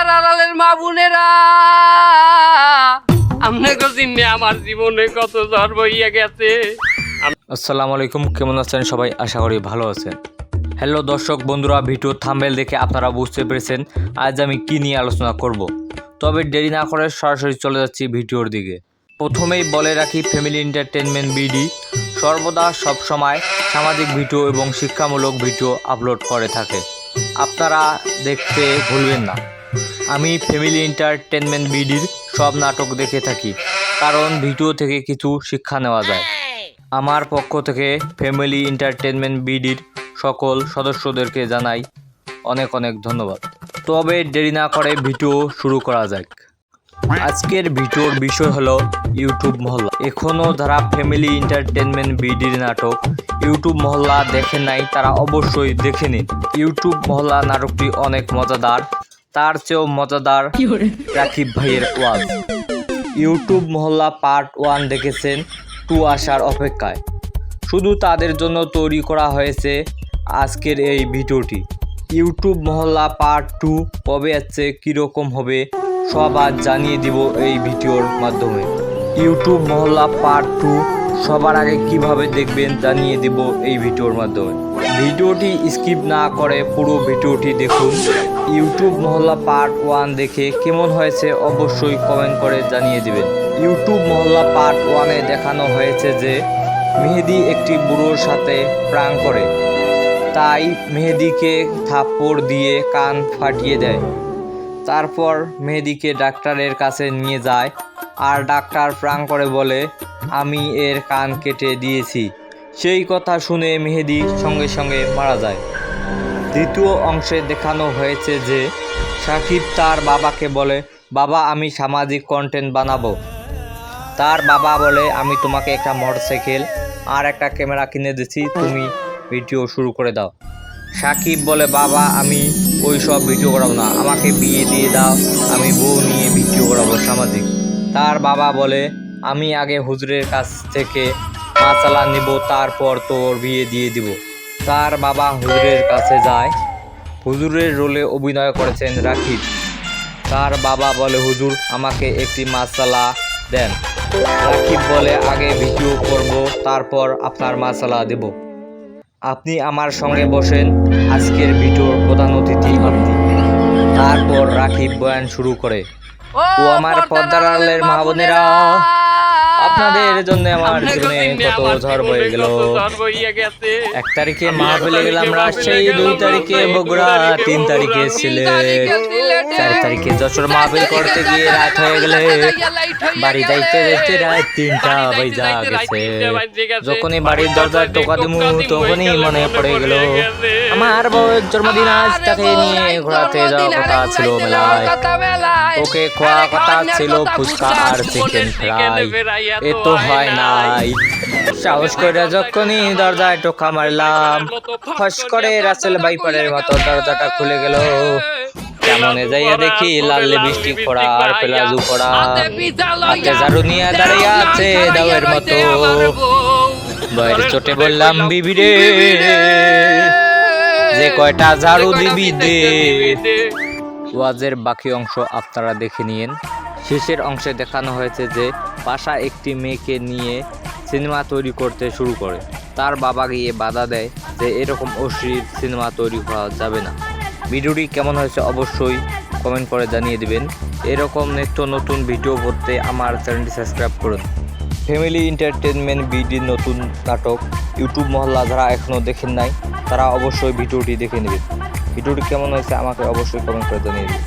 পর্দার আড়ালের মা বোনেরা। আপনাকে চিনে আমার জীবনে কত ঝড় বইয়া গেছে। আসসালামু আলাইকুম, কেমন আছেন সবাই? আশা করি ভালো আছেন। হ্যালো দর্শক বন্ধুরা, ভিডিও থাম্বেল দেখে আপনারা বুঝতে পেরেছেন আজ আমি কি নিয়ে আলোচনা করব। তবে দেরি না করে সরাসরি চলে যাচ্ছি ভিডিওর দিকে। প্রথমেই বলে রাখি, ফ্যামিলি এন্টারটেনমেন্ট বিডি সর্বদা সবসময় সামাজিক ভিডিও এবং শিক্ষামূলক ভিডিও আপলোড করে থাকে। আপনারা দেখতে ভুলবেন না। আমি ফ্যামিলি এন্টারটেনমেন্ট বিডির সব নাটক দেখে থাকি, কারণ ভিডিও থেকে কিছু শিক্ষা নেওয়া যায়। আমার পক্ষ থেকে ফ্যামিলি এন্টারটেনমেন্ট বিডির সকল সদস্যদেরকে জানাই অনেক অনেক ধন্যবাদ। তবে দেরি না করে ভিডিও শুরু করা যাক। আজকের ভিডিওর বিষয় হলো ইউটিউব মহল্লা। এখনও যারা ফ্যামিলি এন্টারটেনমেন্ট বিডির নাটক ইউটিউব মহল্লা দেখে নাই, তারা অবশ্যই দেখে নিন। ইউটিউব মহল্লা নাটকটি অনেক মজাদার তার চেয়েও মজাদার রাকিব ভাইয়ের ওয়াজ। ইউটিউব মহল্লা পার্ট ওয়ান দেখেছেন টু আসার অপেক্ষায়। শুধু তাদের জন্য তৈরি করা হয়েছে আজকের এই ভিডিওটি। ইউটিউব মহল্লা পার্ট টু কবে আসছে কীরকম হবে সব আজ জানিয়ে দিব এই ভিডিওর মাধ্যমে। ইউটিউব মহল্লা পার্ট টু সবার আগে কীভাবে দেখবেন জানিয়ে দিব এই ভিডিওর মাধ্যমে। ভিডিওটি স্কিপ না করে পুরো ভিডিওটি দেখুন। ইউটিউব মহল্লা পার্ট ওয়ান দেখে কেমন হয়েছে অবশ্যই কমেন্ট করে জানিয়ে দিবেন। ইউটিউব মহল্লা পার্ট ওয়ানে দেখানো হয়েছে যে, মেহেদি একটি বুড়োর সাথে প্রাণ করে। তাই মেহেদিকে থাপ্পড় দিয়ে কান ফাটিয়ে দেয়। তারপর মেহেদিকে ডাক্তারের কাছে নিয়ে যায় আর ডাক্তার প্রাণ করে বলে, আমি এর কান কেটে দিয়েছি। সেই কথা শুনে মেহেদি সঙ্গে সঙ্গে মারা যায়। দ্বিতীয় অংশে দেখানো হয়েছে যে সাকিব তার বাবাকে বলে, বাবা, আমি সামাজিক কন্টেন্ট বানাবো। তার বাবা বলে, আমি তোমাকে একটা মোটরসাইকেল আর একটা ক্যামেরা কিনে দিচ্ছি, তুমি ভিডিও শুরু করে দাও। সাকিব বলে, বাবা, আমি ওই সব ভিডিও করাবো না, আমাকে বিয়ে দিয়ে দাও, আমি বউ নিয়ে ভিডিও করাবো সামাজিক। তার বাবা বলে, আমি আগে হুজুরের কাছ থেকে মাসালা নিব, তারপর তোর বিয়ে দিয়ে দিব। তার বাবা হুজুরের কাছে যায়। হুজুরের রোলে অভিনয় করেছেন রাকিব। তার বাবা বলে, হুজুর, আমাকে একটি মাসালা দেন। রাকিব বলে, আগে ভিডিও করব, তারপর আপনার মাসালা দেব। আপনি আমার সঙ্গে বসেন, আজকের ভিডিওর প্রধান অতিথি আপনি তারপর রাকিব বয়ান শুরু করে, ও আমার পর্দার আড়ালের মা বোনেরা আপনাদের জন্য আমার জীবনে কত ঝড় বয়ে গেল। এক তারিখে মাহফিলে গেলাম রাজশাহী দুই তারিখে বগুড়া তিন তারিখে সিলেট চার তারিখে যশোর মাহফিল করতে গিয়ে রাত হয়ে গেলে বাড়ি যাইতে যাইতে রাত তিনটা বাজা গেছে। যখনই বাড়ির দরজায় টোকা দিমু তখনই মনে পড়ে গেল আমার বউয়ের জন্মদিন আজ তাকে নিয়ে ঘোরাতে যাওয়ার কথা ছিল মেলায়। ওকে খোয়া কথা ছিল ফুচকা আর চিকেন ফ্রাই। এ তো হয় নাই। সাহস করে যখনই দরজায় টোকা মারলাম ফস করে রাসেল বাইপারের মতো দরজাটা খুলে গেল। কেমনে যাইয়া দেখি লাল বৃষ্টি পড়া আর পেলাজু পড়া হাতে ঝাড়ু নিয়ে দাঁড়িয়ে আছে দাওয়ের মতো। বয়ের চোটে বললাম বিবি রে যে কয়টা ঝাড়ু দিবি দে? ওয়াজের বাকি অংশ আপনারা দেখে নিন শেষের অংশে দেখানো হয়েছে যে পাশা একটি মেয়েকে নিয়ে সিনেমা তৈরি করতে শুরু করে। তার বাবা গিয়ে বাধা দেয় যে এরকম অশ্লীল সিনেমা তৈরি করা যাবে না। ভিডিওটি কেমন হয়েছে অবশ্যই কমেন্ট করে জানিয়ে দিবেন। এরকম নিত্য নতুন ভিডিও পড়তে আমার চ্যানেলটি সাবস্ক্রাইব করুন। ফ্যামিলি এন্টারটেনমেন্ট বিডির নতুন নাটক ইউটিউব মহল্লা যারা এখনও দেখেন নাই, তারা অবশ্যই ভিডিওটি দেখে নেবেন। ভিডিওটি কেমন হয়েছে আমাকে অবশ্যই কমেন্ট করে জানিয়ে দিন